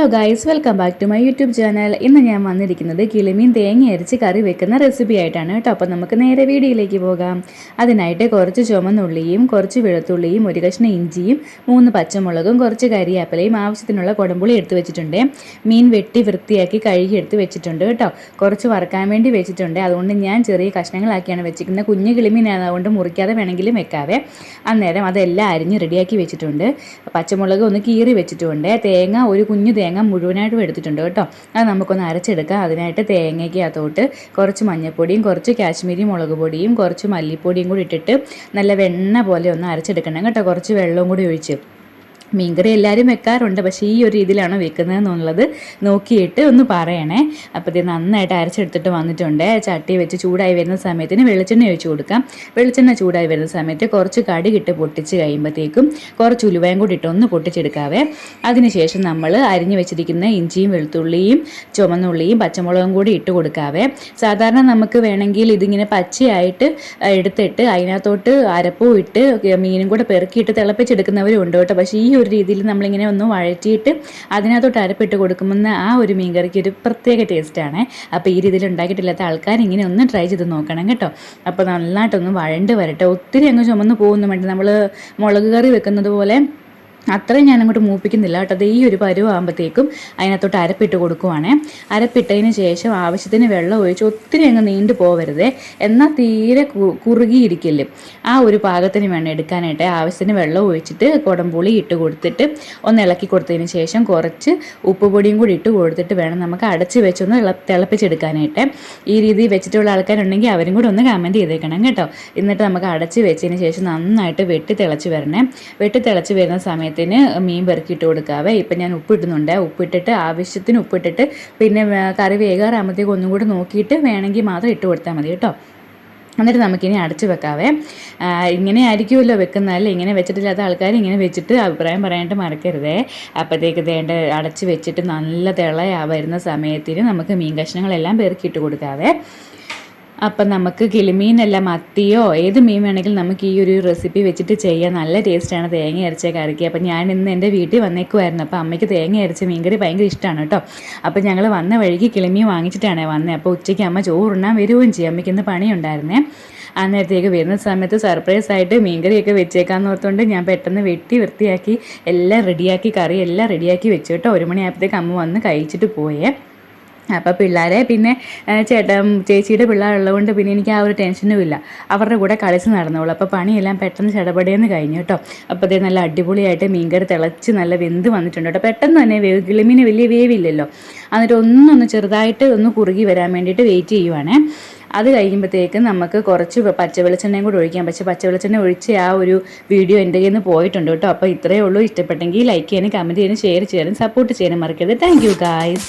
Hello guys welcome back to my YouTube channel ഇന്ന് ഞാൻ വന്നിരിക്കുന്നത് കിളിമീൻ തേങ്ങ അരച്ച് കറി വെക്കുന്ന റെസിപ്പി ആയിട്ടാണ് കേട്ടോ. അപ്പോൾ നമുക്ക് നേരെ വീഡിയോയിലേക്ക് പോകാം. അതിനായിട്ട് കുറച്ച് ചുമന്നുള്ളിയും കുറച്ച് വെളുത്തുള്ളിയും ഒരു കഷ്ണം ഇഞ്ചിയും മൂന്ന് പച്ചമുളകും കുറച്ച് കരിയാപ്പലയും ആവശ്യത്തിനുള്ള കുടമ്പുളി എടുത്ത് വെച്ചിട്ടുണ്ട്. മീൻ വെട്ടി വൃത്തിയാക്കി കഴുകി എടുത്ത് വെച്ചിട്ടുണ്ട് കേട്ടോ. കുറച്ച് വറക്കാൻ വേണ്ടി വെച്ചിട്ടുണ്ട്. അതുകൊണ്ട് ഞാൻ ചെറിയ കഷ്ണങ്ങളാക്കിയാണ് വെച്ചിരിക്കുന്നത്. കുഞ്ഞു കിളിമീനാണ് അതുകൊണ്ട് മുറിക്കാതെ വേണമെങ്കിലും വെക്കാവേ. അന്നേരം അതെല്ലാം അരിഞ്ഞ് റെഡിയാക്കി വെച്ചിട്ടുണ്ട്. പച്ചമുളക് ഒന്ന് കീറി വെച്ചിട്ടുണ്ട്. തേങ്ങ ഒരു കുഞ്ഞു മുഴുവനായിട്ടും എടുത്തിട്ടുണ്ട് കേട്ടോ. അത് നമുക്കൊന്ന് അരച്ചെടുക്കാം. അതിനായിട്ട് തേങ്ങയ്ക്കകത്തോട്ട് കുറച്ച് മഞ്ഞൾപ്പൊടിയും കുറച്ച് കാശ്മീരി മുളക് പൊടിയും കുറച്ച് മല്ലിപ്പൊടിയും കൂടി ഇട്ടിട്ട് നല്ല വെണ്ണ പോലെ ഒന്ന് അരച്ചെടുക്കണം കേട്ടോ. കുറച്ച് വെള്ളവും കൂടി ഒഴിച്ച്. മീൻകറി എല്ലാവരും വെക്കാറുണ്ട് പക്ഷേ ഈ ഒരു രീതിയിലാണ് വെക്കുന്നത് എന്നുള്ളത് നോക്കിയിട്ട് ഒന്ന് പറയണേ. അപ്പോൾ ഇത് നന്നായിട്ട് അരച്ചെടുത്തിട്ട് വന്നിട്ടുണ്ട്. ചട്ടി വെച്ച് ചൂടായി വരുന്ന സമയത്തിന് വെളിച്ചെണ്ണ ഒഴിച്ചു കൊടുക്കാം. വെളിച്ചെണ്ണ ചൂടായി വരുന്ന സമയത്ത് കുറച്ച് കടി കിട്ട് പൊട്ടിച്ച് കഴിയുമ്പോഴത്തേക്കും കുറച്ച് ഉലുവയും കൂടി ഇട്ട് ഒന്ന് പൊട്ടിച്ചെടുക്കാവേ. അതിനുശേഷം നമ്മൾ അരിഞ്ഞു വെച്ചിരിക്കുന്ന ഇഞ്ചിയും വെളുത്തുള്ളിയും ചുമന്നുള്ളിയും പച്ചമുളകും കൂടി ഇട്ട് കൊടുക്കാവേ. സാധാരണ നമുക്ക് വേണമെങ്കിൽ ഇതിങ്ങനെ പച്ചയായിട്ട് എടുത്തിട്ട് അതിനകത്തോട്ട് അരപ്പും ഇട്ട് മീനും കൂടെ പെറുക്കിയിട്ട് തിളപ്പിച്ചെടുക്കുന്നവരും ഉണ്ട് കേട്ടോ. പക്ഷേ ഈ ഒരു രീതിയിൽ നമ്മളിങ്ങനെ ഒന്ന് വഴറ്റിയിട്ട് അതിനകത്തോട്ട് അരപ്പിട്ട് കൊടുക്കുമെന്ന് ആ ഒരു മീൻകറിക്ക് ഒരു പ്രത്യേക ടേസ്റ്റാണ്. അപ്പോൾ ഈ രീതിയിൽ ഉണ്ടാക്കിയിട്ടില്ലാത്ത ആൾക്കാർ ഇങ്ങനെ ഒന്ന് ട്രൈ ചെയ്ത് നോക്കണം കേട്ടോ. അപ്പോൾ നന്നായിട്ടൊന്ന് വഴണ്ട് വരട്ടെ. ഒത്തിരി അങ്ങ് ചുമന്ന് പോകുന്നു. വേണ്ടി നമ്മൾ മുളക് കറി വെക്കുന്നത് പോലെ അത്രയും ഞാൻ അങ്ങോട്ട് മൂപ്പിക്കുന്നില്ല കേട്ടോ. അത് ഈ ഒരു പരുവാകുമ്പോഴത്തേക്കും അതിനകത്തോട്ട് അരപ്പിട്ട് കൊടുക്കുവാണേ. അരപ്പിട്ടതിന് ശേഷം ആവശ്യത്തിന് വെള്ളം ഒഴിച്ച് ഒത്തിരി അങ്ങ് നീണ്ടു പോവരുതേ. എന്നാൽ തീരെ കുറുകിയിരിക്കില്ല. ആ ഒരു പാകത്തിന് വേണം എടുക്കാനായിട്ട്. ആവശ്യത്തിന് വെള്ളം ഒഴിച്ചിട്ട് കുടംപുളി ഇട്ട് കൊടുത്തിട്ട് ഒന്ന് ഇളക്കി കൊടുത്തതിന് ശേഷം കുറച്ച് ഉപ്പുപൊടിയും കൂടി ഇട്ട് കൊടുത്തിട്ട് വേണം നമുക്ക് അടച്ച് വെച്ചൊന്ന് തിളപ്പിച്ചെടുക്കാനായിട്ട്. ഈ രീതിയിൽ വെച്ചിട്ടുള്ള ആൾക്കാരുണ്ടെങ്കിൽ അവരും കൂടി ഒന്ന് കമന്റ് ചെയ്തേക്കണം കേട്ടോ. എന്നിട്ട് നമുക്ക് അടച്ച് വെച്ചതിന് ശേഷം നന്നായിട്ട് വെട്ടി തിളച്ച് വരണേ. വെട്ടി തിളച്ച് വരുന്ന സമയത്ത് സമയത്തിന് മീൻ പെറുക്കിയിട്ട് കൊടുക്കാവേ. ഇപ്പം ഞാൻ ഉപ്പിടുന്നുണ്ട്. ഉപ്പിട്ടിട്ട് ആവശ്യത്തിന് ഉപ്പിട്ടിട്ട് പിന്നെ കറി വേകാറാകുമ്പോഴത്തേക്ക് ഒന്നും കൂടി നോക്കിയിട്ട് വേണമെങ്കിൽ മാത്രം ഇട്ട് കൊടുത്താൽ മതി കേട്ടോ. എന്നിട്ട് നമുക്കിനി അടച്ചു വെക്കാവേ. ഇങ്ങനെ ആയിരിക്കുമല്ലോ വെക്കുന്നതല്ല ഇങ്ങനെ വെച്ചിട്ടില്ലാത്ത ആൾക്കാർ ഇങ്ങനെ വെച്ചിട്ട് അഭിപ്രായം പറയാനായിട്ട് മറക്കരുതേ. അപ്പോഴത്തേക്ക് വേണ്ട അടച്ച് വെച്ചിട്ട് നല്ല തിളയാ വരുന്ന സമയത്തിന് നമുക്ക് മീൻ കഷ്ണങ്ങളെല്ലാം പെറുക്കിയിട്ട് കൊടുക്കാവേ. അപ്പം നമുക്ക് കിളിമീനല്ല മത്തിയോ ഏത് മീൻ വേണമെങ്കിലും നമുക്ക് ഈ ഒരു റെസിപ്പി വെച്ചിട്ട് ചെയ്യാം. നല്ല ടേസ്റ്റാണ് തേങ്ങ അരച്ച കറിക്ക് അപ്പം ഞാൻ ഇന്ന് എന്റെ വീട്ടിൽ വന്നേക്കുമായിരുന്നു അപ്പോൾ അമ്മയ്ക്ക് തേങ്ങ അരച്ച മീൻകറി ഭയങ്കര ഇഷ്ടമാണ് കേട്ടോ. അപ്പം ഞങ്ങൾ വന്ന വഴിക്ക് കിളിമീൻ വാങ്ങിച്ചിട്ടാണ് വന്നത് അപ്പോൾ ഉച്ചയ്ക്ക് അമ്മ ചോറുണ്ണാൻ വരുകയും ചെയ്യും. അമ്മയ്ക്ക് ഇന്ന് പണിയുണ്ടായിരുന്നേ. അന്നേരത്തേക്ക് വരുന്ന സമയത്ത് സർപ്രൈസ് ആയിട്ട് മീൻകറിയൊക്കെ വെച്ചേക്കാന്ന് ഓർത്തുകൊണ്ട് ഞാൻ പെട്ടെന്ന് വെട്ടി വൃത്തിയാക്കി എല്ലാം റെഡിയാക്കി കറി എല്ലാം റെഡിയാക്കി വെച്ചു കേട്ടോ. ഒരു മണിയായപ്പോഴത്തേക്ക് അമ്മ വന്ന് കഴിച്ചിട്ട് പോയേ. അപ്പോൾ പിള്ളേരെ പിന്നെ ചേട്ടൻ ചേച്ചിയുടെ പിള്ളേരുള്ളതുകൊണ്ട് പിന്നെ എനിക്ക് ആ ഒരു ടെൻഷനും ഇല്ല. അവരുടെ കൂടെ കളിച്ച് നടന്നോളൂ. അപ്പോൾ പണിയെല്ലാം പെട്ടെന്ന് ചടപടയെന്ന് കഴിഞ്ഞു കേട്ടോ. അപ്പോൾ നല്ല അടിപൊളിയായിട്ട് മീൻകറി തിളച്ച് നല്ല വെന്ത് വന്നിട്ടുണ്ട് കേട്ടോ. പെട്ടെന്ന് തന്നെ വേവ് കിളിമീന് വലിയ വേവില്ലല്ലോ. എന്നിട്ട് ഒന്നൊന്ന് ചെറുതായിട്ട് ഒന്ന് കുറുകി വരാൻ വേണ്ടിയിട്ട് വെയിറ്റ് ചെയ്യുവാണേ. അത് കഴിയുമ്പോഴത്തേക്കും നമുക്ക് കുറച്ച് പച്ച വെളിച്ചെണ്ണയും കൂടി ഒഴിക്കാം. പക്ഷേ പച്ച വെളിച്ചെണ്ണ ഒഴിച്ച ആ ഒരു വീഡിയോ എന്റെ കയ്യിൽ നിന്ന് പോയിട്ടുണ്ട് കേട്ടോ. അപ്പോൾ ഇത്രയേ ഉള്ളൂ. ഇഷ്ടപ്പെട്ടെങ്കിൽ ലൈക്ക് ചെയ്യാനും കമന്റ് ചെയ്യാനും ഷെയർ ചെയ്യാനും സപ്പോർട്ട് ചെയ്യാനും മറക്കരുത്. Thank you guys.